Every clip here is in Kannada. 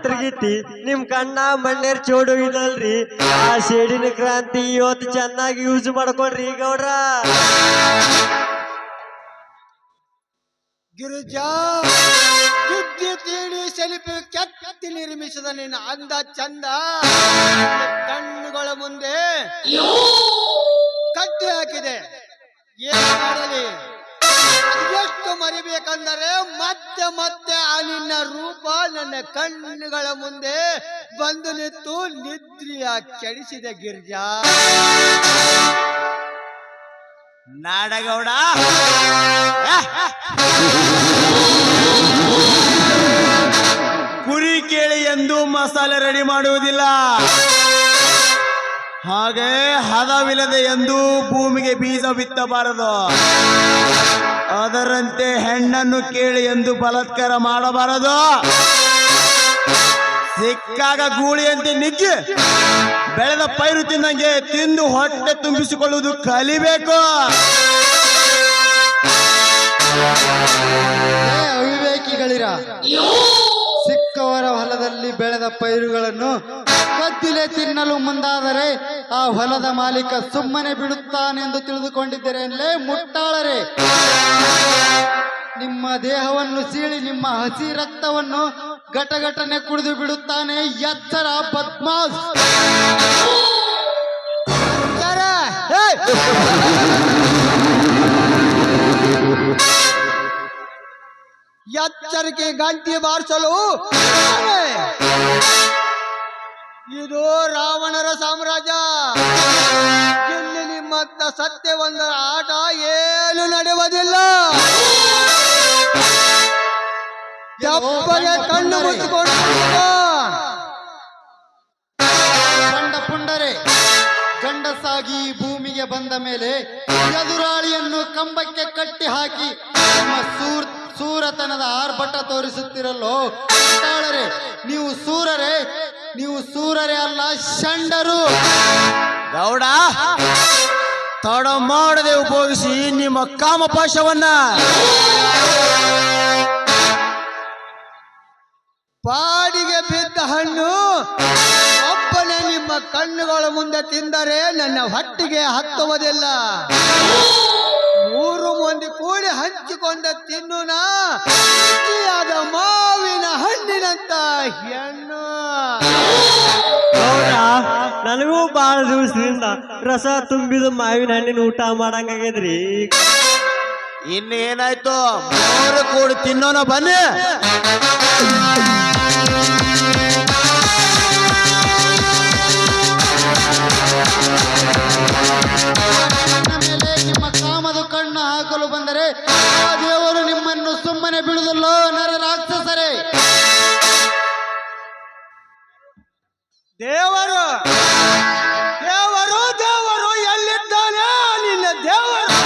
ಪಾತ್ರಗಿತ್ತಿ ನಿಮ್ ಕಣ್ಣ ಮಣ್ಣೇರ್ ಚೋಡು ಇದಲ್ರಿ ಆ ಶೇಡಿನ ಕ್ರಾಂತಿ ಇವತ್ತು ಚೆನ್ನಾಗಿ ಯೂಸ್ ಮಾಡ್ಕೊಳ್ರಿ ಗೌಡ್ರ. ಗಿರಿಜಾ ಸುದ್ದಿ ಸೆಲ್ಫಿ ಕೆತ್ತಿ ನಿರ್ಮಿಸಿದ ನಿನ್ನ ಅಂದ ಚಂದ. ಕಣ್ಣುಗಳ ಮುಂದೆ ಕಟ್ಟಿ ಹಾಕಿದೆ. ಏನ್ ಮಾಡಲಿ? ಎಷ್ಟು ಮರಿಬೇಕಂದರೆ ಮತ್ತೆ ಮತ್ತೆ ಆ ನಿನ್ನ ರೂಪ ನನ್ನ ಕಣ್ಣುಗಳ ಮುಂದೆ ಬಂದು ನಿಂತು ನಿದ್ರಿಯ ಕೆಡಿಸಿದೆ ಗಿರ್ಜಾ. ನಾಡಗೌಡ. ಕುರಿ ಕೇಳಿ ಎಂದು ಮಸಾಲೆ ರೆಡಿ ಮಾಡುವುದಿಲ್ಲ. ಹಾಗೆ ಹದವಿಲ್ಲದೆ ಎಂದು ಭೂಮಿಗೆ ಬೀಜ ಬಿತ್ತಬಾರದು. ಅದರಂತೆ ಹೆಣ್ಣನ್ನು ಕೇಳಿ ಎಂದು ಬಲತ್ಕಾರ ಮಾಡಬಾರದು. ಸಿಕ್ಕಾಗ ಗೂಳಿಯಂತೆ ನಿಜ ಬೆಳೆದ ಪೈರು ತಿನ್ನಂಗೆ ತಿಂದು ಹೊಟ್ಟೆ ತುಂಬಿಸಿಕೊಳ್ಳುವುದು ಕಲಿಬೇಕು. ಏ ಅವಿವೇಕಿಗಳಿರ? ಹೊಲದಲ್ಲಿ ಬೆಳೆದ ಪೈರುಗಳನ್ನು ಕದ್ದಿಲೆ ತಿನ್ನಲು ಮುಂದಾದರೆ ಆ ಹೊಲದ ಮಾಲೀಕ ಸುಮ್ಮನೆ ಬಿಡುತ್ತಾನೆಂದು ತಿಳಿದುಕೊಂಡಿದ್ದರೆಲ್ಲೇ ಮುಟ್ಟಾಳರೆ. ನಿಮ್ಮ ದೇಹವನ್ನು ಸೀಳಿ ನಿಮ್ಮ ಹಸಿ ರಕ್ತವನ್ನು ಘಟಘಟನೆ ಕುಡಿದು ಬಿಡುತ್ತಾನೆ ಎತ್ತರ ಪದ್ಮಾಸ್! ಎಚ್ಚರಿಕೆ ಗಂಟಿ ಬಾರಿಸಲು. ಇದು ರಾವಣರ ಸಾಮ್ರಾಜ್ಯ ಇಲ್ಲಿ ನಿಮ್ಮಂತ ಸತ್ಯ ಒಂದರ ಆಟ ಏನು ನಡೆಯುವುದಿಲ್ಲ ತಪ್ಪದೆ ಕಣ್ಣು ಮುಚ್ಚಿಕೊಂಡು. ಕಂಡ ಪುಂಡರೆ, ಗಂಡಸಾಗಿ ಭೂಮಿಗೆ ಬಂದ ಮೇಲೆ ಎದುರಾಳಿಯನ್ನು ಕಂಬಕ್ಕೆ ಕಟ್ಟಿ ಹಾಕಿ ನಮ್ಮ ಸೂರ್ ಸೂರತನದ ಆರ್ಭಟ ತೋರಿಸುತ್ತಿರಲ್ಲೋ? ತಾಳರೆ ನೀವು ಸೂರರೇ ನೀವು ಸೂರರೇ ಅಲ್ಲ, ಷಂಡರು. ಗೌಡ, ತಡ ಮಾಡದೆ ಉಪಯೋಗಿಸಿ ನಿಮ್ಮ ಕಾಮಪಾಶವನ್ನ. ಪಾಡಿಗೆ ಬಿದ್ದ ಹಣ್ಣು ಒಬ್ಬನೇ ನಿಮ್ಮ ಕಣ್ಣುಗಳ ಮುಂದೆ ತಿಂದರೆ ನನ್ನ ಹೊಟ್ಟಿಗೆ ಹತ್ತುವುದಿಲ್ಲ. ಮೂರು ಮಂದಿ ಕೂಡಿ ಹಂಚಿಕೊಂಡ ತಿನ್ನುನ ರುಚಿಯಾದ ಮಾವಿನ ಹಣ್ಣಿನಂತ ಹೆಣ್ಣು. ಹೌದಾ? ನನಗೂ ಬಾಳ ದಿವಸದಿಂದ ರಸ ತುಂಬಿದ ಮಾವಿನ ಹಣ್ಣಿನ ಊಟ ಮಾಡಂಗಾಗ್ಯದ್ರಿ. ಇನ್ನು ಏನಾಯ್ತು ಮೂರು ಕೂಡಿ ತಿನ್ನೋಣ ಬನ್ನಿ. ಬಿಡುವುದಲ್ಲೋ ನರ ರಾಕ್ಷಸರೇ? ದೇವರು ದೇವರು ದೇವರು ಎಲ್ಲಿದ್ದಾನೆ? ನಿನ್ನ ದೇವರು.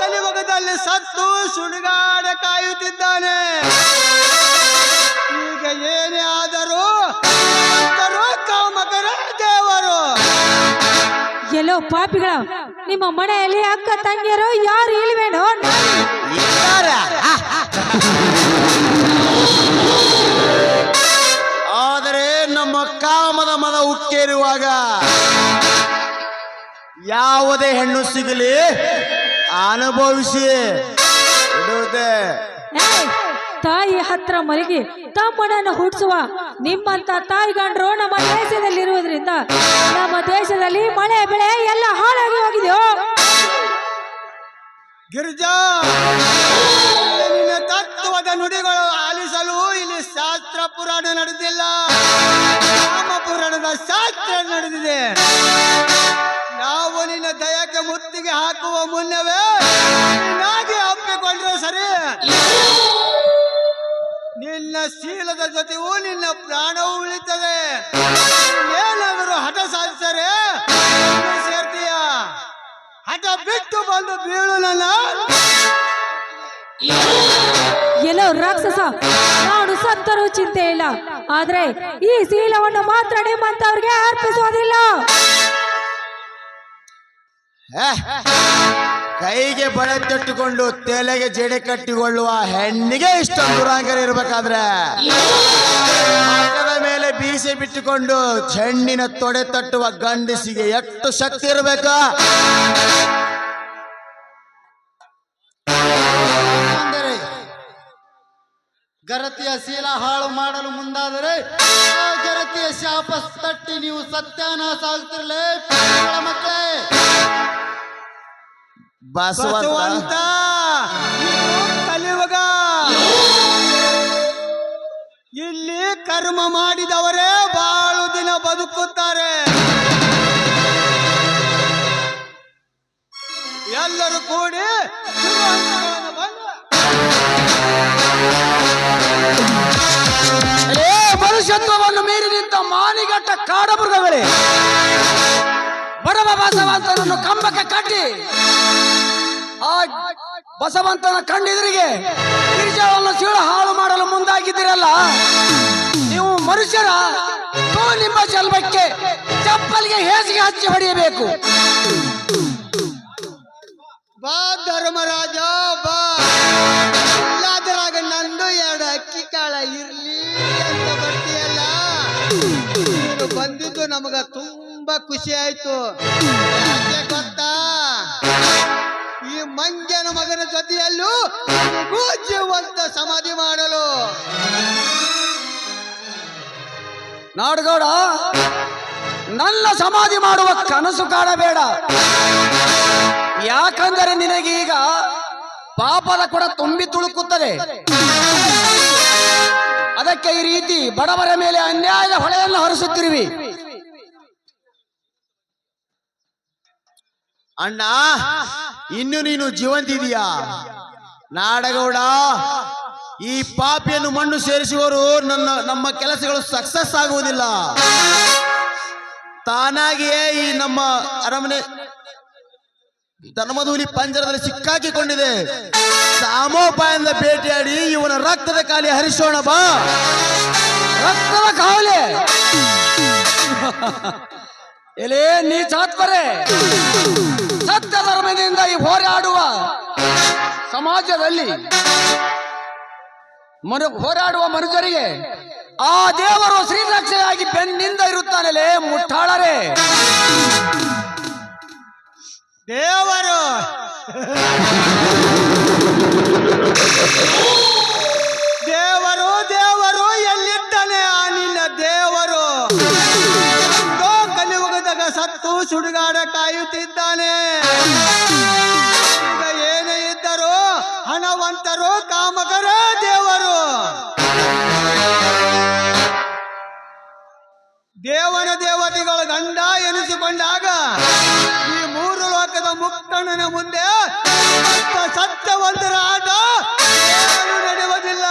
ಕಲಿಮಗದಲ್ಲಿ ಸತ್ತು ಸುಡುಗಾಡ ಕಾಯುತ್ತಿದ್ದಾನೆ. ಈಗ ಏನೇ ಆದರೂ ಕಾಮಕರ ದೇವರು. ಎಲ್ಲೋ ಪಾಪಿಗಳ ನಿಮ್ಮ ಮನೆಯಲ್ಲಿ ಅಕ್ಕ ತಂಗಿಯರು ಯಾರು ಇಲ್ವೇನೋ. ಆದರೆ ನಮ್ಮ ಕಾಮದ ಮದ ಉಕ್ಕೇರುವಾಗ ಯಾವುದೇ ಹೆಣ್ಣು ಸಿಗಲಿ ಅನುಭವಿಸಿ ಏ ತಾಯಿ ಹತ್ರ ಮಲಗಿ ತಮ್ಮನನ್ನು ಹುಟ್ಟಿಸುವ ನಿಮ್ಮಂತ ತಾಯಿ ಗಂಡರು ನಮ್ಮ ದೇಶದಲ್ಲಿ ಇರುವುದರಿಂದ ನಮ್ಮ ದೇಶದಲ್ಲಿ ಮಳೆ ಬೆಳೆ ಎಲ್ಲ ಹೋಗಿದೆಯೋ ಗಿರಿಜಾ! ತತ್ವದ ನುಡಿಗಳು ಆಲಿಸಲು ಇಲ್ಲಿ ಶಾಸ್ತ್ರ ಪುರಾಣ ನಡೆದಿಲ್ಲ. ರಾಮ ಪುರಾಣದ ಶಾಸ್ತ್ರ ನಡೆದಿದೆ. ನಾವು ನಿನ್ನ ದಯಕ್ಕೆ ಮುತ್ತಿಗೆ ಹಾಕುವ ಮುನ್ನವೇ ನೀನಾಗಿ ಹಮ್ಮಿಕೊಂಡ್ರೆ ಸರಿ. ನಿನ್ನ ಶೀಲದ ಜೊತೆಗೂ ನಿನ್ನ ಪ್ರಾಣವೂ ಉಳಿತದೆ ಹಠ ಬಿಟ್ಟು ಬಂದು ಬೀಳು ನನ್ನ ಎಲ್ಲೋ ರಾಕ್ಷಸ ನಾನು ಸತ್ತರೂ ಚಿಂತೆ ಇಲ್ಲ. ಆದ್ರೆ ಈ ಶೀಲವನ್ನು ಮಾತ್ರ ನಿಮ್ಮಂತವ್ರಿಗೆ ಅರ್ಪಿಸೋದಿಲ್ಲ ಕೈಗೆ ಬಳೆ ತಟ್ಟುಕೊಂಡು ತಲೆಗೆ ಜಡೆ ಕಟ್ಟಿಕೊಳ್ಳುವ ಹೆಣ್ಣಿಗೆ ಇಷ್ಟೊಂದು ದುರಾಂಗರ ಇರ್ಬೇಕಾದ್ರೆ. ಮೇಲೆ ಬೀಸಿ ಬಿಟ್ಟುಕೊಂಡು ಚೆಣ್ಣಿನ ತೊಡೆ ತಟ್ಟುವ ಗಂಡಸಿಗೆ ಎಷ್ಟು ಶಕ್ತಿ ಇರಬೇಕಾ? ಗರತಿಯ ಶೀಲ ಹಾಳು ಮಾಡಲು ಮುಂದಾದರೆ ಗರತಿಯ ಶಾಪ ತಟ್ಟಿ ನೀವು ಸತ್ಯಾನಾಶ ಆಗ್ತಿರಲೇ. ಮಕ್ಕಳೇ. ಬಸವಂತ. ಕಲಿಯುವಾಗ ಇಲ್ಲಿ ಕರ್ಮ ಮಾಡಿದವರೇ ಬಾಳು ದಿನ ಬದುಕುತ್ತಾರೆ. ಎಲ್ಲರೂ ಕೂಡಿ ಮನುಷ್ಯತ್ವವನ್ನು ಮೀರಿ ನಿಂತ ಮಾನಿಗಟ್ಟ ಕಾಡಮೃಗಗಳೇ. ಬಡವ ಬಸವಂತನನ್ನು ಕಂಬಕ್ಕೆ ಕಟ್ಟಿ. ಆ ಬಸವಂತನ ಕಂಡಿದ್ರಿಗೆ ಗಿರಿಜಾವನ್ನು ಸೀಳು ಹಾಳು ಮಾಡಲು ಮುಂದಾಗಿದ್ದೀರಲ್ಲ? ನೀವು ಮನುಷ್ಯರ ನಿಮ್ಮ ಜನ್ಮಕ್ಕೆ ಚಪ್ಪಲಿಗೆ ಹೇಸಿಗೆ ಹಚ್ಚಿ ಹೊಡೆಯಬೇಕು. ಬಾ ಧರ್ಮರಾಜ, ಬಾ. ಇಲ್ಲಾದ್ರಾಗ ನಂದು ಎರಡು ಅಕ್ಕಿ ಕಾಳ ಇರ್ಲಿ ಅಂತ ಬರ್ತೀಯಲ್ಲ? ಬಂದಿದ್ದು ನಮಗ ತುಂಬಾ ಖುಷಿ ಆಯ್ತು. ಗೊತ್ತಾ? ಈ ಮಂಜನ ಮಗನ ಜೊತೆಯಲ್ಲೂ ಜೀವಂತ ಸಮಾಧಿ ಮಾಡಲು. ನಾಡುಗೌಡ, ನನ್ನ ಸಮಾಧಿ ಮಾಡುವ ಕನಸು ಕಾಣಬೇಡ. ಯಾಕಂದರೆ ನಿನಗೀಗ ಪಾಪದ ಕೂಡ ತುಂಬಿ ತುಳುಕುತ್ತದೆ. ಅದಕ್ಕೆ ಈ ರೀತಿ ಬಡವರ ಮೇಲೆ ಅನ್ಯಾಯದ ಹೊಳೆಯನ್ನು ಹರಿಸುತ್ತಿರುವಿ. ಅಣ್ಣ, ಇನ್ನು ನೀನು ಜೀವಂತಿದೀಯಾ? ನಾಡಗೌಡ, ಈ ಪಾಪಿಯನ್ನು ಮಣ್ಣು ಸೇರಿಸುವರು ನನ್ನ, ನಮ್ಮ ಕೆಲಸಗಳು ಸಕ್ಸಸ್ ಆಗುವುದಿಲ್ಲ. ತಾನಾಗಿಯೇ ಈ ನಮ್ಮ ಅರಮನೆ ಧರ್ಮಧೂಲಿ ಪಂಜರದಲ್ಲಿ ಸಿಕ್ಕಾಕಿಕೊಂಡಿದೆ. ಸಾಮೋಪಾಯದಿಂದ ಭೇಟಿಯಾಡಿ ಇವನ ರಕ್ತದ ಕಾಲಿ ಹರಿಸೋಣ ಬಾ. ರಕ್ತದ ಕಾವಲೆ ಎಲೇ, ನೀ ಚಾತ್ವರೆ ಸತ್ಯ ಧರ್ಮದಿಂದ ಈ ಹೋರಾಡುವ ಸಮಾಜದಲ್ಲಿ ಮನು, ಹೋರಾಡುವ ಮನುಷ್ಯರಿಗೆ ಆ ದೇವರು ಶ್ರೀರಕ್ಷೆಯಾಗಿ ಬೆನ್ನಿಂದ ಇರುತ್ತಾನಲೇ ಮುಟ್ಟಾಳರೆ ದೇವರು. ದೇವರು ದೇವರು ಎಲ್ಲಿದ್ದಾನೆ ಆ ನಿನ್ನ ದೇವರು? ಸತ್ತು ಸುಡುಗಾಡ ಕಾಯುತ್ತಿದ್ದಾನೆ. ಈಗ ಏನೇ ಇದ್ದರೂ ಹಣವಂತರು ಕಾಮಕರೇ ದೇವರು. ದೇವನ ದೇವತೆಗಳ ಗಂಡ ಎನಿಸಿಕೊಂಡಾಗ ಈ ಮೂರು ಲೋಕದ ಮುಕ್ತಣ್ಣನ ಮುಂದೆ ಸತ್ಯವಂತರ ಆಟ ನಡೆಯುವುದಿಲ್ಲ.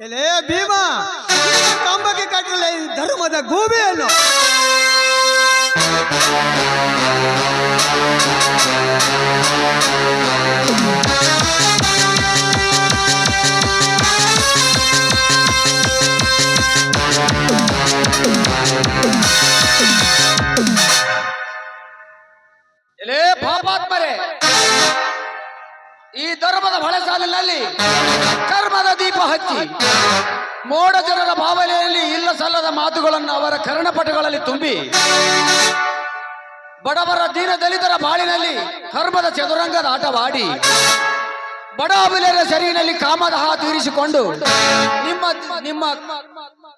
ಎಲೇ ಭೀಮ ಧರ್ಮದ ಗೂಬೆಯನ್ನು ಎಲೇ ಪಾಪಾತ್ಮರೇ ಈ ಧರ್ಮದ ಹೊಳೆ ಸಾಲಿನಲ್ಲಿ ಕರ್ಮದ ದೀಪ ಹಚ್ಚಿ ಮೋಡ ಜನರ ಭಾವನೆಯಲ್ಲಿ ಇಲ್ಲ ಸಲ್ಲದ ಮಾತುಗಳನ್ನು ಅವರ ಕರ್ಣಪಟಗಳಲ್ಲಿ ತುಂಬಿ, ಬಡವರ ದೀನ ದಲಿತರ ಬಾಳಿನಲ್ಲಿ ಕರ್ಮದ ಚದುರಂಗದ ಆಟವಾಡಿ, ಬಡ ಸರಿಯಲ್ಲಿ ಕಾಮದ ಹಾ ತೀರಿಸಿಕೊಂಡು ನಿಮ್ಮ ನಿಮ್ಮ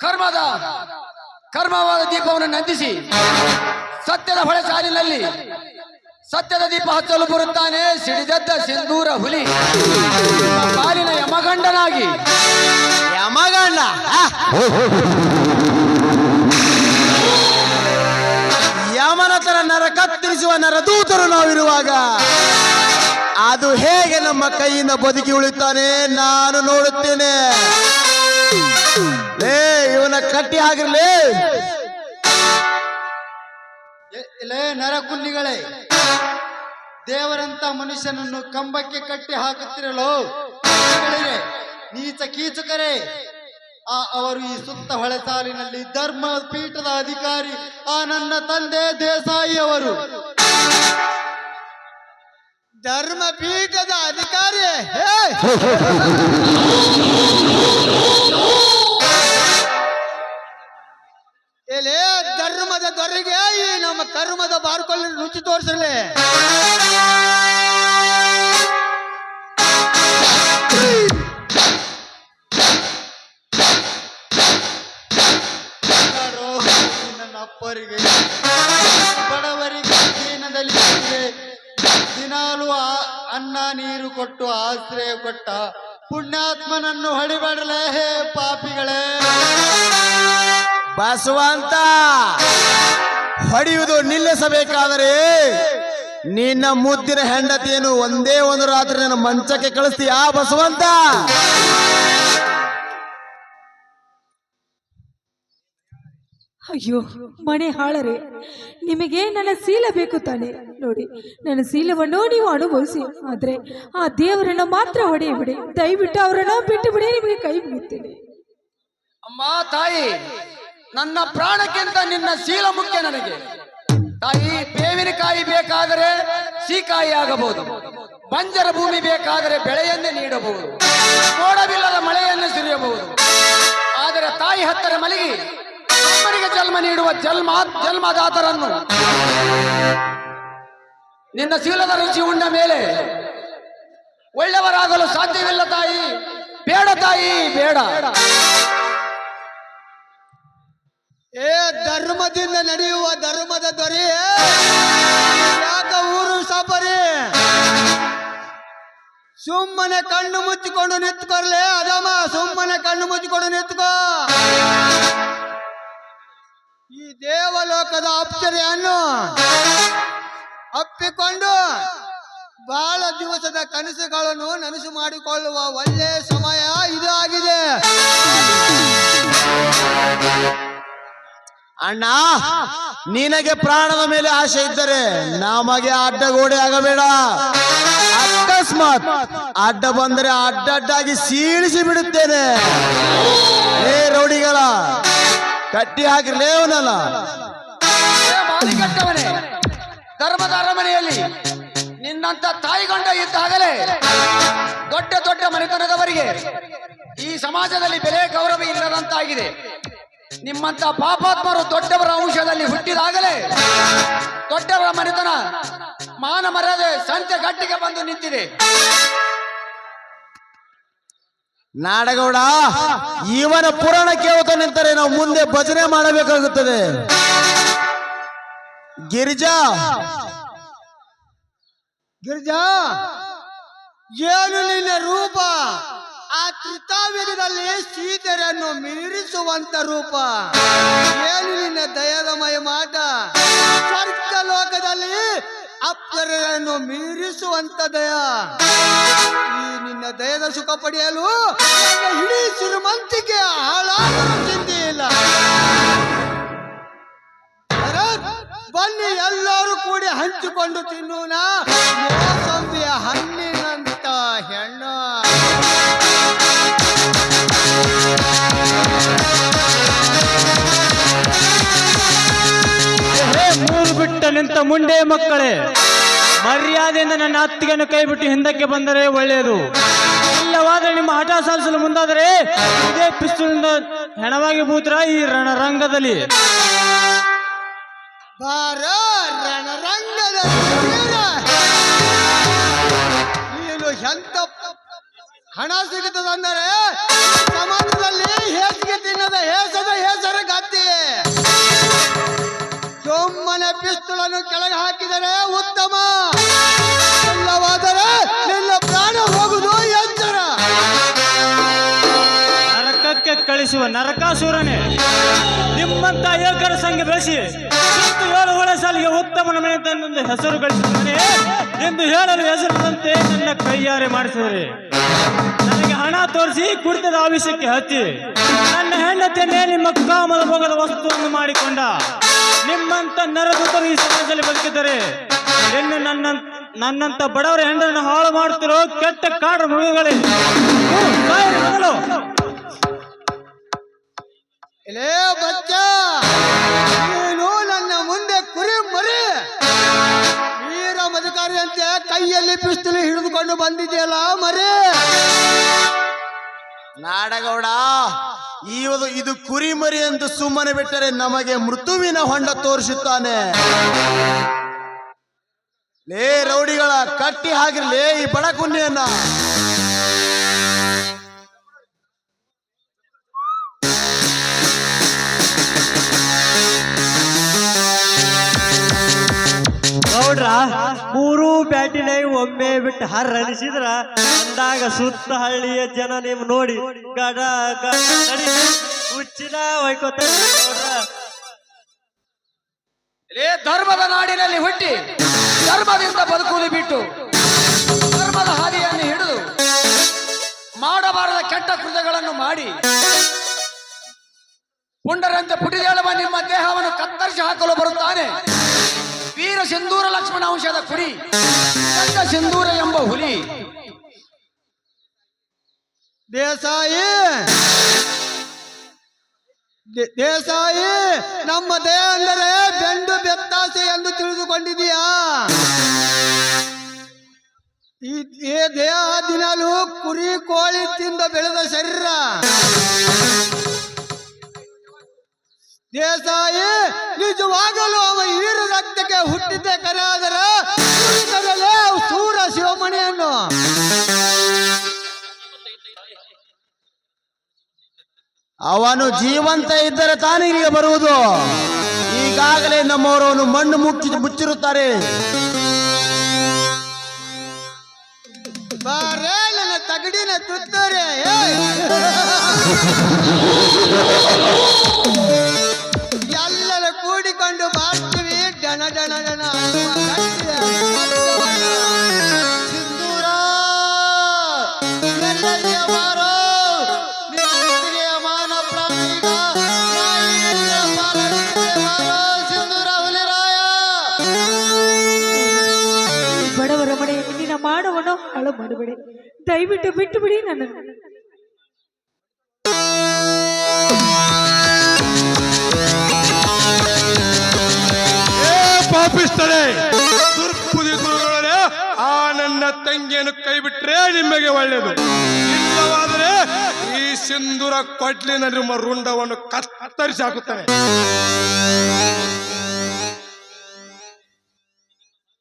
ಕರ್ಮದ, ಕರ್ಮವಾದ ದೀಪವನ್ನು ನಂದಿಸಿ ಸತ್ಯದ ಹೊಳೆ ಸಾಲಿನಲ್ಲಿ ಸತ್ಯದ ದೀಪ ಹಚ್ಚಲು ಬರುತ್ತಾನೆ ಸಿಡಿದದ್ದ ಸಿಂಧೂರ ಹುಲಿ. ಕಾಲಿನ ಯಮಗಂಡನಾಗಿ. ಯಮಗಂಡ ಯಮನತರ ಯಮನ ತರ ನರ ಕತ್ತರಿಸುವ ನರದೂತರು ನಾವಿರುವಾಗ ಅದು ಹೇಗೆ ನಮ್ಮ ಕೈಯಿಂದ ಬದುಕಿ ಉಳಿತಾನೆ ನಾನು ನೋಡುತ್ತೇನೆ. ಲೇ ಇವನ ಕಟ್ಟಿ ಆಗಿರ್ಲಿ. ಲೇ ನರ ನರಕುಲ್ಲಿಗಳೇ. ದೇವರಂತ ಮನುಷ್ಯನನ್ನು ಕಂಬಕ್ಕೆ ಕಟ್ಟಿ ಹಾಕುತ್ತಿರಲು? ನೀಚ ಕೀಚುಕರೆ, ಆ ಅವರು ಈ ಸುತ್ತ ಹೊಳೆ ಸಾಲಿನಲ್ಲಿ ಧರ್ಮ ಪೀಠದ ಅಧಿಕಾರಿ, ಆ ನನ್ನ ತಂದೆ ದೇಸಾಯಿ ಅವರು. ಧರ್ಮ ಪೀಠದ ಅಧಿಕಾರಿ ಕರ್ಮದ ಬಾರ್ಕೊಳ್ಳಿ ರುಚಿ ತೋರಿಸಲಿ ನನ್ನ ಅಪ್ಪರಿಗೆ ಬಡವರಿಗೆ ದೀನದಲ್ಲಿ ದಿನಾಲು ಅನ್ನ ನೀರು ಕೊಟ್ಟು ಆಶ್ರಯ ಕೊಟ್ಟ ಪುಣ್ಯಾತ್ಮನನ್ನು ಹೊಡಿಬಡಲೇ ಹೇ ಪಾಪಿಗಳೇ. ಬಸವಂತ! ಹೊಡೆಯುವುದು ನಿಲ್ಲಿಸಬೇಕಾದರೆ ನಿನ್ನ ಮುದ್ದಿನ ಹೆಂಡತಿಯನ್ನು ಒಂದೇ ಒಂದು ರಾತ್ರಿ ನನ್ನ ಮಂಚಕ್ಕೆ ಕಳಿಸ್ತೀಯ ಬಸವಂತ? ಅಯ್ಯೋ ಮನೆ ಹಾಳರೆ. ನಿಮಗೆ ನನ್ನ ಶೀಲ ಬೇಕು ತಾನೆ. ನೋಡಿ ನನ್ನ ಶೀಲವನ್ನು ನೀವು ಅನುಭವಿಸಿ. ಆದ್ರೆ ಆ ದೇವರನ್ನು ಮಾತ್ರ ಹೊಡೆಯಬಿಡಿ. ದಯವಿಟ್ಟು ಅವರನ್ನು ಬಿಟ್ಟು ಬಿಡಿ ನಿಮಗೆ ಕೈ ಮುಗಿತೀನಿ ಅಮ್ಮ ತಾಯಿ. ನನ್ನ ಪ್ರಾಣಕ್ಕಿಂತ ನಿನ್ನ ಶೀಲ ಮುಖ್ಯ ನನಗೆ. ತಾಯಿ ಬೇವಿನಕಾಯಿ ಬೇಕಾದರೆ ಸೀಕಾಯಿ ಆಗಬಹುದು. ಬಂಜರ ಭೂಮಿ ಬೇಕಾದರೆ ಬೆಳೆಯನ್ನೇ ನೀಡಬಹುದು. ಮೋಡವಿಲ್ಲದ ಮಳೆಯನ್ನು ಸುರಿಯಬಹುದು. ಆದರೆ ತಾಯಿ ಹತ್ತರ ಮಲಗಿ ಅಮ್ಮನಿಗೆ ಜನ್ಮ ನೀಡುವ ಜನ್ಮ, ಜನ್ಮದಾತರನ್ನು ನಿನ್ನ ಶೀಲದ ರುಚಿ ಉಂಡ ಮೇಲೆ ಒಳ್ಳೆಯವರಾಗಲು ಸಾಧ್ಯವಿಲ್ಲ ತಾಯಿ. ಬೇಡ ತಾಯಿ, ಬೇಡ. ಧರ್ಮದಿಂದ ನಡೆಯುವ ಧರ್ಮದ ದೊರೆ. ಯಾಕ ಊರು ಸಾಪರಿ? ಸುಮ್ಮನೆ ಕಣ್ಣು ಮುಚ್ಚಿಕೊಂಡು ನಿಂತ್ಕೊರ್ಲೆ ಅದಮ್ಮ ಸುಮ್ಮನೆ ಕಣ್ಣು ಮುಚ್ಚಿಕೊಂಡು ನಿಂತ್ಕೋ. ಈ ದೇವಲೋಕದ ಅಪ್ಸರೆಯನ್ನು ಅಪ್ಪಿಕೊಂಡು ಬಹಳ ದಿವಸದ ಕನಸುಗಳನ್ನು ನನಸು ಮಾಡಿಕೊಳ್ಳುವ ಒಳ್ಳೆ ಸಮಯ ಇದು ಆಗಿದೆ. ಅಣ್ಣ, ನಿನಗೆ ಪ್ರಾಣದ ಮೇಲೆ ಆಸೆ ಇದ್ದರೆ ನಮಗೆ ಅಡ್ಡಗೋಡೆ ಆಗಬೇಡ. ಅಕಸ್ಮಾತ್ ಅಡ್ಡ ಬಂದರೆ ಅಡ್ಡಡ್ಡಾಗಿ ಸೀಳಿಸಿ ಬಿಡುತ್ತೇನೆ. ಏ ರೌಡಿಗಳ, ಕಟ್ಟಿ ಹಾಕಿರ್ಲೇ ಅವನಲ್ಲ ಏ ಮಾಲಿಕಟ್ಟವನೇ ಧರ್ಮದ ಅರಮನೆಯಲ್ಲಿ ನಿನ್ನಂತ ತಾಯಿ ಗಂಡ ಇದ್ದಾಗಲೇ ದೊಡ್ಡ ದೊಡ್ಡ ಮನೆತನದವರಿಗೆ ಈ ಸಮಾಜದಲ್ಲಿ ಬೆಲೆ ಗೌರವ ಇಲ್ಲದಂತಾಗಿದೆ. ನಿಮ್ಮಂತ ಪಾಪಾತ್ಮರು ದೊಡ್ಡವರ ಅಂಶದಲ್ಲಿ ಹುಟ್ಟಿದಾಗಲೇ ದೊಡ್ಡವರ ಮನೆತನ ಮಾನ ಮರ್ಯಾದೆ ಸಂತೆ ಗಟ್ಟಿಗೆ ಬಂದು ನಿಂತಿದೆ. ನಾಡಗೌಡ ಇವನ ಪುರಾಣ ಕೇಳ್ತಾ ನಿಂತರೆ ನಾವು ಮುಂದೆ ಭಜನೆ ಮಾಡಬೇಕಾಗುತ್ತದೆ. ಗಿರಿಜಾ ಗಿರಿಜಾ ಏನು ನಿನ್ನ ರೂಪ? ಆ ತ್ರಿತಾವೇಗದಲ್ಲಿ ಸೀತೆಯನ್ನು ಮೀರಿಸುವಂತ ರೂಪ. ಏನು ನಿನ್ನ ದಯದ ಮಯ ಮಾಟ ಸ್ವರ್ಗ ಲೋಕದಲ್ಲಿ ಅಪ್ಸರರನ್ನು ಮೀರಿಸುವಂತ ದಯ. ಈ ನಿನ್ನ ದಯದ ಸುಖ ಪಡೆಯಲು ಇಡೀ ಶ್ರೀಮಂತಿಕೆ ಹಾಳಾಗಲು ಚಿಂತೆ ಇಲ್ಲ. ಬನ್ನಿ ಎಲ್ಲರೂ ಕೂಡಿ ಹಂಚಿಕೊಂಡು ತಿನ್ನೋಣ. ಮುಂಡೆ ಮಕ್ಕಳೇ, ಮರ್ಯಾದೆಯಿಂದ ನನ್ನ ಅತ್ತಿಗೆಯನ್ನು ಕೈ ಬಿಟ್ಟು ಹಿಂದಕ್ಕೆ ಬಂದರೆ ಒಳ್ಳೆಯದು. ಇಲ್ಲವಾದರೆ ನಿಮ್ಮ ಹಠ ಸಾಧಿಸಲು ಮುಂದಾದರೆ ಇದೇ ಪಿಸ್ತೂಲಿಂದ ಹೆಣವಾಗಿ ಬೂತ್ರ ಈ ರಣರಂಗದಲ್ಲಿ. ಹಣ ಸಿಗುತ್ತದೆ ಸಿಗುತ್ತದಂದರೆ ಸಮಾಜದಲ್ಲಿ ಹೇಸಿಗೆ ತಿನ್ನದ ಹೇಸದ ಹೇಸರ ಗದ್ದೆ. ಸುಮ್ಮನೆ ಪಿಸ್ತೂಲನ್ನು ಕೆಳಗೆ ಹಾಕಿದರೆ ಉತ್ತಮ. ಇಲ್ಲವಾದರೆ ನಿನ್ನ ಪ್ರಾಣ ಹೋಗುದು ಎಚ್ಚರ. ನರಕಕ್ಕೆ ಕಳಿಸುವ ನರಕಾಸುರನೇ, ನಿಮ್ಮಂತ ಏಕರ ಸಂಘ ಬೆಳೆಸಿ ಏಳು ಸಾಲಿಗೆ ಉತ್ತಮ ನಮಗೆ ಹೆಸರು ಗಳಿಸಿದ್ದಾನೆ ಎಂದು ಹೇಳಲು ಹೆಸರು ನನ್ನ ಕೈಯಾರೆ ಮಾಡಿಸಿದರೆ. ನನಗೆ ಹಣ ತೋರಿಸಿ ಕುಡಿತದ ಆವಿಷಕ್ಕೆ ಹತ್ತಿ ನನ್ನ ಹೆಂಡತಿಯನ್ನೇ ನಿಮ್ಮ ಕಾಮದ ಭೋಗದ ವಸ್ತುವನ್ನು ಮಾಡಿಕೊಂಡ. ನಿಮ್ಮಂತ ನರದೂತರು ಈ ಸಮಾಜದಲ್ಲಿ ಬದುಕಿದ್ದಾರೆ. ಇನ್ನು ನನ್ನ, ನನ್ನಂತ ಬಡವರ ಹೆಂಡರನ್ನು ಹಾಳು ಮಾಡುತ್ತಿರೋ ಕೆಟ್ಟ ಕಾಡು ಮೃಗಗಳೇ. ಬಚ್ಚ. ಕೈಯಲ್ಲಿ ಪಿಸ್ತೂಲ್ ಹಿಡಿದುಕೊಂಡು ಬಂದಿದೆಯಲ್ಲ ಮರಿ? ನಾಡಗೌಡ ಇವದು ಇದು ಕುರಿಮರಿ ಎಂದು ಸುಮ್ಮನೆ ಬಿಟ್ಟರೆ ನಮಗೆ ಮೃತುವಿನ ಹೊಂಡ ತೋರಿಸುತ್ತಾನೆ. ಲೇ ರೌಡಿಗಳ, ಕಟ್ಟಿ ಹಾಕಿರ್ಲೇ ಈ ಬಡಕುನ್ನಿಯನ್ನ ಗೌಡ್ರ ಮೂರು ಬ್ಯಾಟಿನಾಗ ಒಮ್ಮೆ ಬಿಟ್ಟು ಹರ್ ಅನಿಸಿದ್ರ, ಅಂದಾಗ ಸುತ್ತ ಹಳ್ಳಿಯ ಜನ ನಿಮ್ ನೋಡಿ, ಗಡ ಗಡ ಹುಚ್ಚಿನ ಲೇ ಧರ್ಮದ ನಾಡಿನಲ್ಲಿ ಹುಟ್ಟಿ, ಧರ್ಮದಿಂದ ಬದುಕುವುದು ಬಿಟ್ಟು, ಧರ್ಮದ ಹಾದಿಯನ್ನು ಹಿಡಿದು, ಮಾಡಬಾರದ ಕೆಟ್ಟ ಕೃತ್ಯಗಳನ್ನು ಮಾಡಿ, ಪುಂಡರಂತೆ ಪುಟಿದೇಳುವ ನಿಮ್ಮ ದೇಹವನ್ನು ಕತ್ತರಿಸಿ ಹಾಕಲು ಬರುತ್ತಾನೆ. ವೀರ ಸಿಂಧೂರ ಲಕ್ಷ್ಮಣ ಅಂಶದ ಕುರಿ, ಗಂಡ ಸಿಂಧೂರ ಎಂಬ ಹುಲಿ. ದೇಸಾಯಿ ದೇಸಾಯಿ, ನಮ್ಮ ದೇಹ ಅಂದರೆ ಬೆಂಡು ಬೆತ್ತಾಸೆ ಎಂದು ತಿಳಿದುಕೊಂಡಿದೀಯಾ ಈ ದೇಹ ದಿನಾಲು ಕುರಿ ಕೋಳಿ ತಿಂದ ಬೆಳೆದ ಶರೀರ. ದೇಸಾಯಿ ನಿಜವಾಗಲೂ ಅವ ವೀರ ರಕ್ತಕ್ಕೆ ಹುಟ್ಟಿದ್ದೆ ಕರೆ ಆದರೆ? ಕುರಿತನಲ್ಲೇ ಸೂರ ಶಿವಮಣಿಯನ್ನು. ಅವನು ಜೀವಂತ ಇದ್ದರೆ ತಾನೇ ಇಲ್ಲಿಗೆ ಬರುವುದು. ಈಗಾಗಲೇ ನಮ್ಮವರವನು ಮಣ್ಣು ಮುಚ್ಚಿ ಮುಚ್ಚಿರುತ್ತಾರೆ ತಗಡಿನ ತುತ್ತರೆ ಬಡವರ ಮನೆಯಲ್ಲಿ ನಿನ್ನ ಮಾಡವನ್ನು ಹಾಳು ಮಾಡಬೇಡಿ ದಯವಿಟ್ಟು ಬಿಟ್ಟು ಬಿಡಿ ನನ್ನನ್ನು ದುರ್ಬುದ್ಧಿ ಗುರುಗಳೇ, ಆ ನನ್ನ ತಂಗಿಯನ್ನು ಕೈ ಬಿಟ್ರೆ ನಿಮಗೆ ಒಳ್ಳೆಯದು ಇಲ್ಲವಾದರೆ ಈ ಸಿಂಧೂರ ಕೊಟ್ಲಿನ ನಿಮ್ಮ ರುಂಡವನ್ನು ಕತ್ತರಿಸಿ ಹಾಕುತ್ತಾನೆ.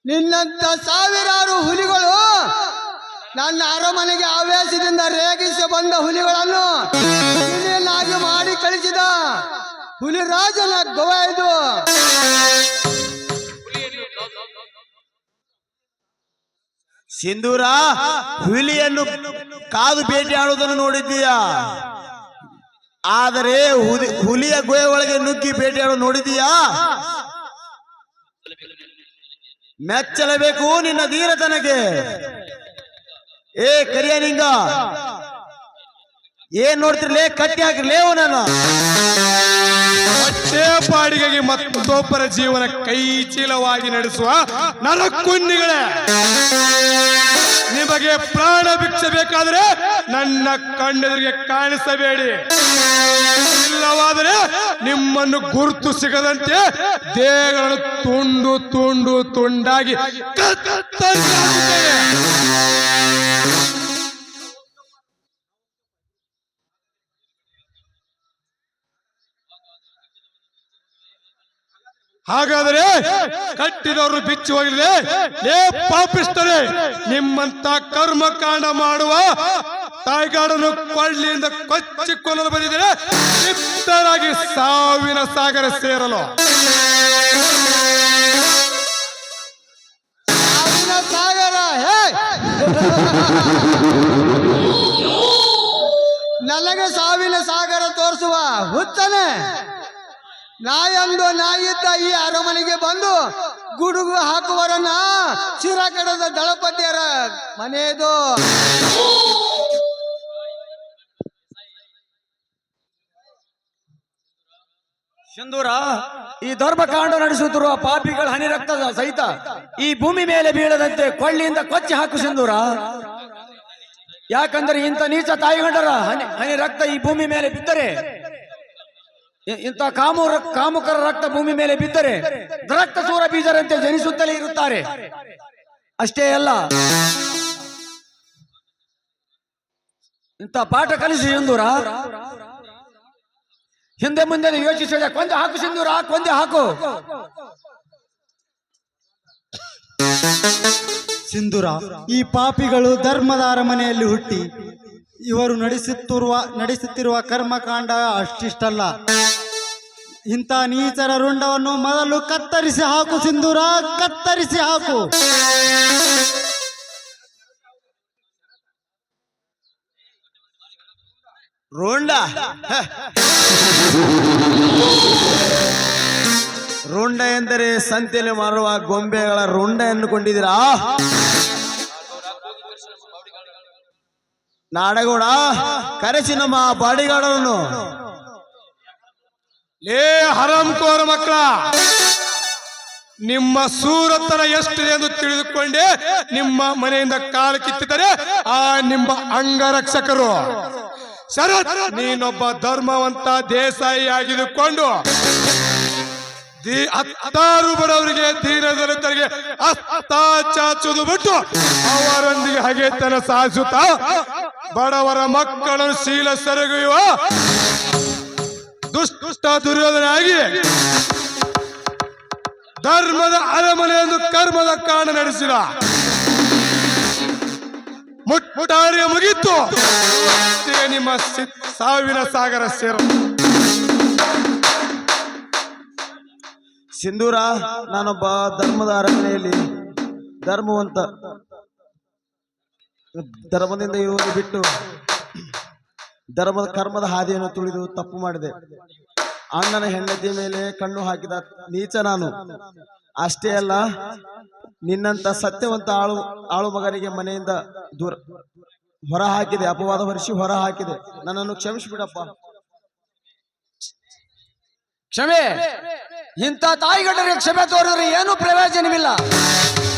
ನಿನ್ನಂತ ಸಾವಿರಾರು ಹುಲಿಗಳು ನನ್ನ ಅರಮನೆಗೆ ಆವೇಶದಿಂದ ರೇಗಿಸಿ ಬಂದ ಹುಲಿಗಳನ್ನು ಹುಲಿಯನ್ನಾಗಿ ಮಾಡಿ ಕಳಿಸಿದ ಹುಲಿ ರಾಜನ ಸಿಂಧೂರ ಹುಲಿಯನ್ನು ಕಾದು ಭೇಟಿ ಆಡುವುದನ್ನು ನೋಡಿದ್ದೀಯಾ? ಆದರೆ ಹುಲಿ- ಹುಲಿಯ ಗುಹೆ ಒಳಗೆ ನುಗ್ಗಿ ಭೇಟಿಯಾಡೋ ನೋಡಿದೀಯಾ ಮೆಚ್ಚಲೇಬೇಕು ನಿನ್ನ ಧೀರತನಗೆ ಏ ಕರಿಯ ನಿಂಗ, ಏನ್ ನೋಡ್ತಿರ್ಲೇ? ಕಟ್ಟಿ ಹಾಕಿರ್ಲೇ ನಾನು ಹೊಟ್ಟೆ ಬಾಡಿಗೆಗೆ ಮತ್ತೊಬ್ಬರ ಜೀವನ ಕೈ ಚೀಲವಾಗಿ ನಡೆಸುವ ನರಕುನ್ನಿಗಳೇ ನಿಮಗೆ ಪ್ರಾಣ ಭಿಕ್ಷೆ ಬೇಕಾದರೆ ನನ್ನ ಕಣ್ಣೆದುರಿಗೆ ಕಾಣಿಸಬೇಡಿ. ಇಲ್ಲವಾದರೆ ನಿಮ್ಮನ್ನು ಗುರುತು ಸಿಗದಂತೆ ದೇಹಗಳನ್ನು ತುಂಡು ತುಂಡು ತುಂಡಾಗಿ ಹಾಗಾದರೆ ಕಟ್ಟಿದವರು ಬಿಚ್ಚಿ ಹೋಗಿದೆ ಏ ಪಾಪಿಸ್ತಾರೆ ನಿಮ್ಮಂತ ಕರ್ಮಕಾಂಡ ಮಾಡುವ ತಾಯ್ಗಾಡನ್ನು ಕೊಳ್ಳಿಯಿಂದ ಕೊಚ್ಚಿ ಕೊಲ್ಲಲು ಬಂದಿದ್ರೆ ಚಿತ್ತರಾಗಿ ಸಾವಿನ ಸಾಗರ ಸೇರಲು. ಸಾವಿನ ಸಾಗರ ನನಗೆ ಸಾವಿನ ಸಾಗರ ತೋರಿಸುವ ಹುಚ್ಚನೆ! ನಾಯಂದು ನಾಯಿದ್ದ ಈ ಅರಮನೆಗೆ ಬಂದು ಗುಡುಗು ಹಾಕುವರನ್ನ ಶಿರ ಕಡದ ದಳಪತಿಯರ ಮನೆಯದು. ಸಿಂಧೂರ, ಈ ಧರ್ಮಕಾಂಡ ನಡೆಸುತ್ತಿರುವ ಪಾಪಿಗಳ ಹನಿ ರಕ್ತದ ಸಹಿತ ಈ ಭೂಮಿ ಮೇಲೆ ಬೀಳದಂತೆ ಕೊಳ್ಳಿಯಿಂದ ಕೊಚ್ಚಿ ಹಾಕು ಸಿಂಧೂರ. ಯಾಕಂದ್ರೆ ಇಂಥ ನೀಚ ತಾಯಿಗಂಡರ ಹನಿ ಹನಿ ರಕ್ತ ಈ ಭೂಮಿ ಮೇಲೆ ಬಿದ್ದರೆ ಇಂಥ ಕಾಮು ಕಾಮುಕರ ರಕ್ತ ಭೂಮಿ ಮೇಲೆ ಬಿದ್ದರೆ ರಕ್ತ ಸೂರ ಬೀಜರಂತೆ ಜನಿಸುತ್ತಲೇ ಇರುತ್ತಾರೆ. ಅಷ್ಟೇ ಅಲ್ಲ. ಇಂಥ ಪಾಠ ಕಲಿಸಿ ಸಿಂಧೂರ. ಹಿಂದೆ ಮುಂದೆ ಯೋಚಿಸಿದ, ಕೊಂದೆ ಹಾಕು ಸಿಂಧೂರ ಕೊಂದೆ ಹಾಕು. ಸಿಂಧೂರ, ಈ ಪಾಪಿಗಳು ಧರ್ಮದ ಅರಮನೆಯಲ್ಲಿ ಹುಟ್ಟಿ ಇವರು ನಡೆಸುತ್ತಿರುವ ನಡೆಸುತ್ತಿರುವ ಕರ್ಮಕಾಂಡ ಅಷ್ಟಿಷ್ಟಲ್ಲ. ಇಂಥ ನೀಚರ ರುಂಡವನ್ನು ಮೊದಲು ಕತ್ತರಿಸಿ ಹಾಕು, ಸಿಂಧೂರ, ಕತ್ತರಿಸಿ ಹಾಕು. ರೋಂಡ. ರುಂಡ ಎಂದರೆ ಸಂತೆಯಲ್ಲಿ ಮಾರುವ ಗೊಂಬೆಗಳ ರುಂಡ ಎನ್ನುಕೊಂಡಿದ್ದೀರಾ? ನಾಡಗೌಡ, ಕರೆಸಿ ನಮ್ಮ ಬಾಡಿಗಾಡರನ್ನು ಲೇ ಕೋರ ಮಕ್ಕಳ, ನಿಮ್ಮ ಸೂರತನ ಎಷ್ಟಿದೆ ಎಂದು ತಿಳಿದುಕೊಂಡೆ ನಿಮ್ಮ ಮನೆಯಿಂದ ಕಾಲು ಕಿತ್ತಿದರೆ ಆ ನಿಮ್ಮ ಅಂಗರಕ್ಷಕರು. ಶರತ್, ನೀನೊಬ್ಬ ಧರ್ಮವಂತ ದೇಸಾಯಿ ಆಗಿದುಕೊಂಡು ದಿ- ಹತ್ತಾರು ಬಡವರಿಗೆ ದೀನ ದಲಿತರಿಗೆ ಹಸ್ತ ಚಾಚುದು ಬಿಟ್ಟು ಅವರೊಂದಿಗೆ ಹಗೆತನ ಸಾಧಿಸುತ್ತ ಬಡವರ ಮಕ್ಕಳನ್ನು ಶೀಲ ಸೆರಗುವ ದುಷ್ಟ ದುರ್ಯೋಧನಾಗಿ ಧರ್ಮದ ಅರಮನೆ ಎಂದು ಕರ್ಮದ ಕಾಣ ನಡೆಸಿದ. ಮುಟ್ಟಾರ್ಯ ಮುಗಿತು ನಿಮ್ಮ ಸಾವಿನ ಸಾಗರ ಸೇರ ಸಿಂಧೂರ, ನಾನೊಬ್ಬ ಧರ್ಮದ ಅರಮನೆಯಲ್ಲಿ ಧರ್ಮವಂತ. ಧರ್ಮದಿಂದ ಇರುವುದು ಬಿಟ್ಟು ಧರ್ಮದ ಕರ್ಮದ ಹಾದಿಯನ್ನು ತುಳಿದು ತಪ್ಪು ಮಾಡಿದೆ. ಅಣ್ಣನ ಹೆಂಡತಿ ಮೇಲೆ ಕಣ್ಣು ಹಾಕಿದ ನೀಚ ನಾನು. ಅಷ್ಟೇ ಅಲ್ಲ, ನಿನ್ನಂತ ಸತ್ಯವಂತ ಆಳು ಆಳು ಮಗನಿಗೆ ಮನೆಯಿಂದ ದೂರ ಹೊರ ಹಾಕಿದೆ ಅಪವಾದ ಹೊರಿಸಿ ಹೊರ ಹಾಕಿದೆ ನನ್ನನ್ನು ಕ್ಷಮಿಸಿಬಿಡಪ್ಪ. ಕ್ಷಮೆ. ಇಂಥ ತಾಯಿಗಡರಿಗೆ ಕ್ಷಮೆ ತೋರಿದ್ರೆ ಏನೂ ಪ್ರಯೋಜನವಿಲ್ಲ.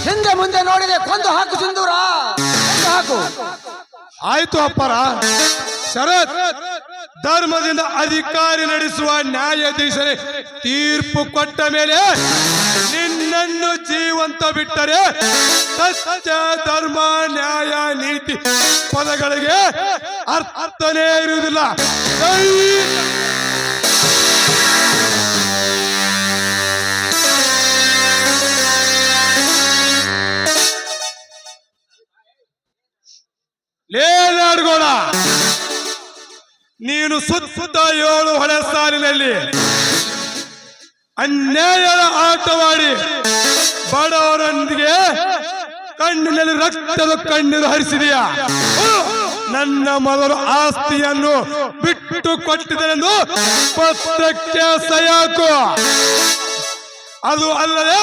ಹಿಂದೆ ಮುಂದೆ ನೋಡಿದೆ, ಕೊಂದು ಹಾಕು ಸಿಂಧೂರ. ಹಾಕು. ಆಯ್ತು ಅಪ್ಪರ. ಶರತ್ ಧರ್ಮದಿಂದ ಅಧಿಕಾರಿ ನಡೆಸುವ ನ್ಯಾಯಾಧೀಶರೇ, ತೀರ್ಪು ಕೊಟ್ಟ ಮೇಲೆ ನಿನ್ನನ್ನು ಜೀವಂತ ಬಿಟ್ಟರೆ ಸತ್ಯ ಧರ್ಮ ನ್ಯಾಯ ನೀತಿ ಪದಗಳಿಗೆ ಅರ್ಥನೇ ಇರುವುದಿಲ್ಲ. ನೀನು ಸುತ್ತ ಏಳು ಹೊಳೆ ಸಾಲಿನಲ್ಲಿ ಅನ್ಯಾಯದ ಆಟವಾಡಿ ಬಡವರೊಂದಿಗೆ ಕಣ್ಣಿನಲ್ಲಿ ರಕ್ತದ ಕಣ್ಣೀರು ಹರಿಸಿದೆಯಾ? ನನ್ನ ಮೊದಲು ಆಸ್ತಿಯನ್ನು ಬಿಟ್ಟು ಕೊಟ್ಟಿದನೆಂದು ಪತ್ರಕ್ಕೆ ಸಯಾಕು ಅದು ಅಲ್ಲದೆ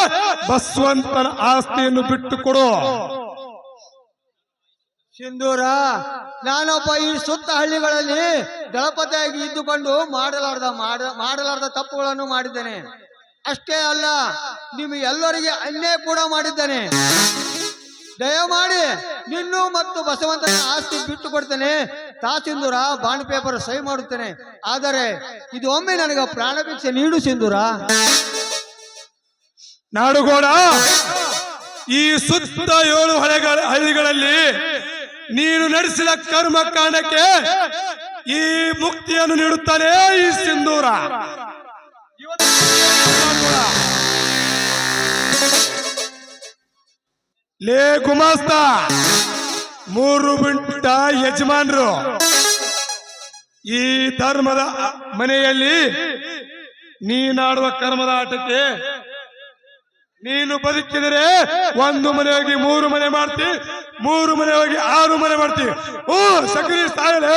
ಬಸವಂತನ ಆಸ್ತಿಯನ್ನು ಬಿಟ್ಟು ಕೊಡು. ಸಿಂಧೂರ, ನಾನೊಬ್ಬ ಈ ಸುತ್ತ ಹಳ್ಳಿಗಳಲ್ಲಿ ದಳಪತಿಯಾಗಿ ಇದ್ದುಕೊಂಡು ಮಾಡಲಾರ್ದ ಮಾಡ, ಮಾಡಲಾರ್ದ ತಪ್ಪುಗಳನ್ನು ಮಾಡಿದ್ದೇನೆ. ಅಷ್ಟೇ ಅಲ್ಲ ನಿಮಗೆ ಎಲ್ಲರಿಗೆ ಅನ್ಯಾಯ ಕೂಡ ಮಾಡಿದ್ದೇನೆ. ದಯಮಾಡಿ ನಿನ್ನು ಮತ್ತು ಬಸವಂತನ ಆಸ್ತಿ ಬಿಟ್ಟು ಕೊಡ್ತೇನೆ. ತಾ ಸಿಂಧೂರ ಬಾಂಡ್ ಪೇಪರ್ ಸಹಿ ಮಾಡುತ್ತೇನೆ. ಆದರೆ ಇದು ಒಮ್ಮೆ ನನಗೆ ಪ್ರಾಣ ಭಿಕ್ಷೆ ನೀಡು ಸಿಂಧೂರ. ನಾಡುಗೋಡ ಈ ಸುತ್ತ ಏಳು ಹಳೆಗಳ ಹಳ್ಳಿಗಳಲ್ಲಿ ನೀನು ನಡೆಸಿದ ಕರ್ಮ ಕಾಂಡಕ್ಕೆ ಈ ಮುಕ್ತಿಯನ್ನು ನೀಡುತ್ತಾನೆ ಈ ಸಿಂಧೂರ. ಲೇ ಗುಮಾಸ್ತ, ಮೂರು ಬಿಂಟ ಯಜಮಾನರು, ಈ ಧರ್ಮದ ಮನೆಯಲ್ಲಿ ನೀನಾಡುವ ಕರ್ಮದ ಆಟಕ್ಕೆ ನೀನು ಬದುಕಿದರೆ ಒಂದು ಮನೆ ಹೋಗಿ ಮೂರು ಮನೆ ಮಾಡ್ತಿ, ಮೂರು ಮನೆ ಹೋಗಿ ಆರು ಮನೆ ಮಾಡ್ತಿ. ಓ, ಸಕ್ರಿ ಸಾಯಲೆ.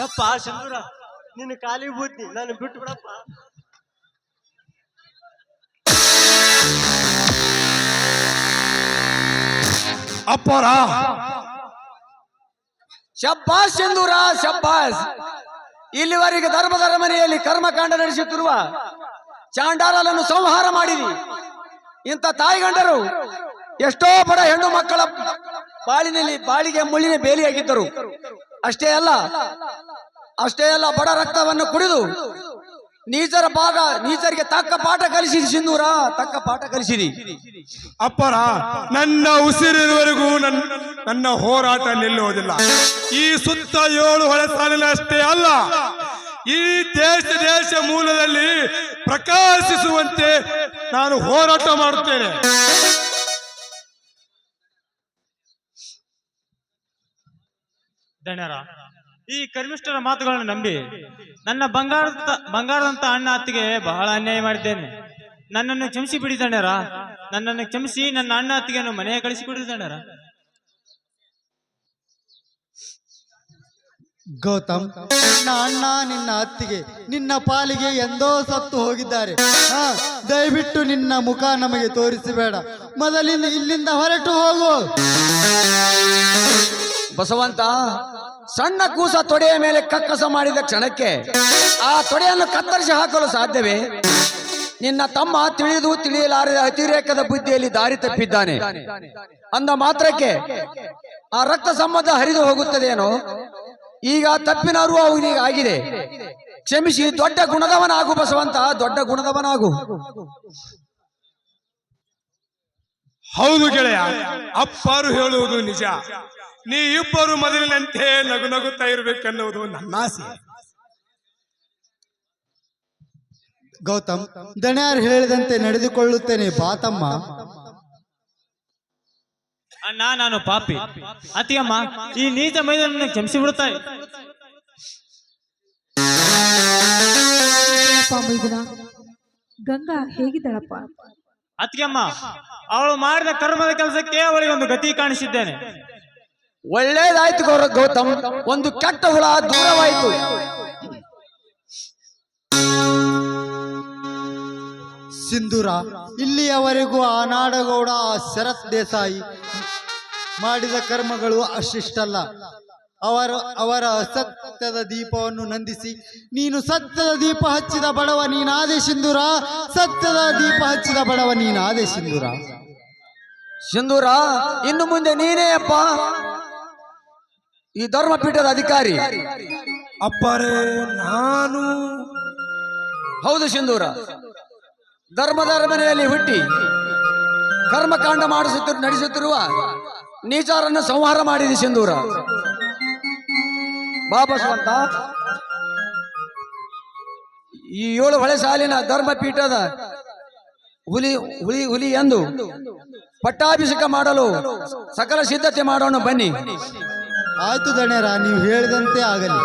ಯಪ್ಪ ಶಂಕರ, ನಿನ್ನ ಕಾಲಿಗೆ ಬೂತಿ ನಾನು ಬಿಟ್ಟು ಬಿಡಪ್ಪ ಅಪ್ಪರ. ಶಬ್ಬಾಸ್ ಚಂದೂರ ಶಬ್ಬಾಸ್. ಇಲ್ಲಿವರೆಗೆ ಧರ್ಮದ ಮನೆಯಲ್ಲಿ ಕರ್ಮಕಾಂಡ ನಡೆಸುತ್ತಿರುವ ಚಾಂಡಾರಲನ್ನು ಸಂಹಾರ ಮಾಡಿದಿ ಇಂಥ ತಾಯಿಗಂಡರು ಎಷ್ಟೋ ಬಡ ಹೆಣ್ಣು ಮಕ್ಕಳ ಬಾಳಿನಲ್ಲಿ ಬಾಳಿಗೆ ಮುಳ್ಳಿನ ಬೇಲಿಯಾಗಿದ್ದರು. ಅಷ್ಟೇ ಅಲ್ಲ ಅಷ್ಟೇ ಅಲ್ಲ ಬಡ ರಕ್ತವನ್ನು ಕುಡಿದು ನೀಚರ ಭಾಗ ನೀಚರಿಗೆ ತಕ್ಕ ಪಾಠ ಕಲಿಸಿದಿ ಸಿಂಧೂರ ತಕ್ಕ ಪಾಠ ಕಲಿಸಿದಿ. ಅಪ್ಪರ ನನ್ನ ಉಸಿರಿರುವವರೆಗೂ ನನ್ನ ನನ್ನ ಹೋರಾಟ ನಿಲ್ಲುವುದಿಲ್ಲ. ಈ ಸುತ್ತ ಏಳು ಹೊಳೆ ಸಾಲಿನ ಅಷ್ಟೇ ಅಲ್ಲ ಈ ದೇಶ ದೇಶ ಮೂಲದಲ್ಲಿ ಪ್ರಕಾಶಿಸುವಂತೆ ನಾನು ಹೋರಾಟ ಮಾಡುತ್ತೇನೆ. ದಣ್ಯರ ಈ ಕರ್ಮಿಷ್ಠರ ಮಾತುಗಳನ್ನು ನಂಬಿ ನನ್ನ ಬಂಗಾರದ ಬಂಗಾರದಂತ ಅಣ್ಣ ಅತ್ತಿಗೆ ಬಹಳ ಅನ್ಯಾಯ ಮಾಡಿದ್ದೇನೆ. ನನ್ನನ್ನು ಕ್ಷಮಿಸಿ ಬಿಡಿ ದಣ್ಯರ ನನ್ನನ್ನು ಕ್ಷಮಿಸಿ ನನ್ನ ಅಣ್ಣ ಅತ್ತಿಗೆಯನ್ನು ಮನೆಗೆ ಕಳಿಸಿ ಬಿಡಿದಣ್ಣರ ಗೌತಮ್ ನನ್ನ ಅಣ್ಣ ನಿನ್ನ ಅತ್ತಿಗೆ ನಿನ್ನ ಪಾಲಿಗೆ ಎಂದೋ ಸತ್ತು ಹೋಗಿದ್ದಾರೆ. ಹಾ ದಯವಿಟ್ಟು ನಿನ್ನ ಮುಖ ನಮಗೆ ತೋರಿಸಬೇಡ. ಮೊದಲಿಂದ ಇಲ್ಲಿಂದ ಹೊರಟು ಹೋಗು. ಬಸವಂತ ಸಣ್ಣ ಕೂಸ ತೊಡೆಯ ಮೇಲೆ ಕಕ್ಕಸ ಮಾಡಿದ ಕ್ಷಣಕ್ಕೆ ಆ ತೊಡೆಯನ್ನು ಕತ್ತರಿಸಿ ಹಾಕಲು ಸಾಧ್ಯವೇ? ನಿನ್ನ ತಮ್ಮ ತಿಳಿದು ತಿಳಿಯಲಾರದ ಅತಿರೇಕದ ಬುದ್ಧಿಯಲ್ಲಿ ದಾರಿ ತಪ್ಪಿದ್ದಾನೆ. ಅಂದ ಮಾತ್ರಕ್ಕೆ ಆ ರಕ್ತ ಸಂಬಂಧ ಹರಿದು ಹೋಗುತ್ತದೇನೋ ಈಗ ತಪ್ಪಿನ ಅರಿವು ಅವನಿಗೆ ಆಗಿದೆ. ಕ್ಷಮಿಸಿ, ದೊಡ್ಡ ಗುಣದವನಾಗು ಬಸವಂತ, ದೊಡ್ಡ ಗುಣದವನಾಗು. ಹೌದು ಗೆಳೆಯ, ಅಪ್ಪಾರು ಹೇಳುವುದು ನಿಜ. ನೀ ಇಬ್ಬರು ಮೊದಲಿನಂತೆ ನಗು ನಗುತ್ತಾ ಇರಬೇಕೆನ್ನುವುದು ನನ್ನ ಆಸೆ. ಗೌತಮ್ ದಣ್ಯಾರ್ ಹೇಳಿದಂತೆ ನಡೆದುಕೊಳ್ಳುತ್ತೇನೆ ಬಾತಮ್ಮ. ಅಣ್ಣ ನಾನು ಪಾಪಿ. ಅತಿಯಮ್ಮ ಈ ನೀಚ ಮೈದನನ್ನು ಕ್ಷಮಿಸಿ ಬಿಡುತ್ತಾ ಅಪ್ಪ ಮೈದುನ ಗಂಗಾ ಹೇಗಿದ್ದಾಳಪ್ಪ? ಅತ್ತಿಗೆಮ್ಮ ಅವಳು ಮಾಡಿದ ಕರ್ಮದ ಕೆಲಸಕ್ಕೆ ಅವಳಿಗೆ ಒಂದು ಗತಿ ಕಾಣಿಸಿದ್ದೇನೆ. ಒಳ್ಳೇದಾಯ್ತು ಗೌರ ಗೌತಮ್. ಒಂದು ಕೆಟ್ಟ ಹುಳ ದೂರವಾಯಿತು. ಸಿಂಧೂರ ಇಲ್ಲಿಯವರೆಗೂ ಆ ನಾಡಗೌಡ ಆ ಶರತ್ ದೇಸಾಯಿ ಮಾಡಿದ ಕರ್ಮಗಳು ಅಷ್ಟಿಷ್ಟಲ್ಲ ಅವರ ಅವರ ಸತ್ಯದ ದೀಪವನ್ನು ನಂದಿಸಿ ನೀನು ಸತ್ಯದ ದೀಪ ಹಚ್ಚಿದ ಬಡವ ನೀನಾದೆ ಸಿಂಧೂರ ಸತ್ಯದ ದೀಪ ಹಚ್ಚಿದ ಬಡವ ನೀನಾದೆ ಸಿಂಧೂರ. ಸಿಂಧೂರ ಇನ್ನು ಮುಂದೆ ನೀನೇ ಅಪ್ಪ ಈ ಧರ್ಮಪೀಠದ ಅಧಿಕಾರಿ. ಅಪ್ಪರೇ ನಾನು ಹೌದು ಸಿಂಧೂರ. ಧರ್ಮದ ಮನೆಯಲ್ಲಿ ಹುಟ್ಟಿ ಕರ್ಮಕಾಂಡ ಮಾಡಿಸುತ್ತ ನಡೆಸುತ್ತಿರುವ ನೀಚಾರನ್ನು ಸಂಹಾರ ಮಾಡಿದೆ ಸಿಂಧೂರ. ಬಸವಂತ ಈ ಏಳು ಹೊಳೆ ಸಾಲಿನ ಧರ್ಮಪೀಠದ ಹುಲಿ ಹುಲಿ ಹುಲಿ ಎಂದು ಪಟ್ಟಾಭಿಷೇಕ ಮಾಡಲು ಸಕಲ ಸಿದ್ಧತೆ ಮಾಡೋಣ ಬನ್ನಿ. ಆಯ್ತು ಗಣ್ಯರ ನೀವು ಹೇಳಿದಂತೆ ಆಗಲಿ.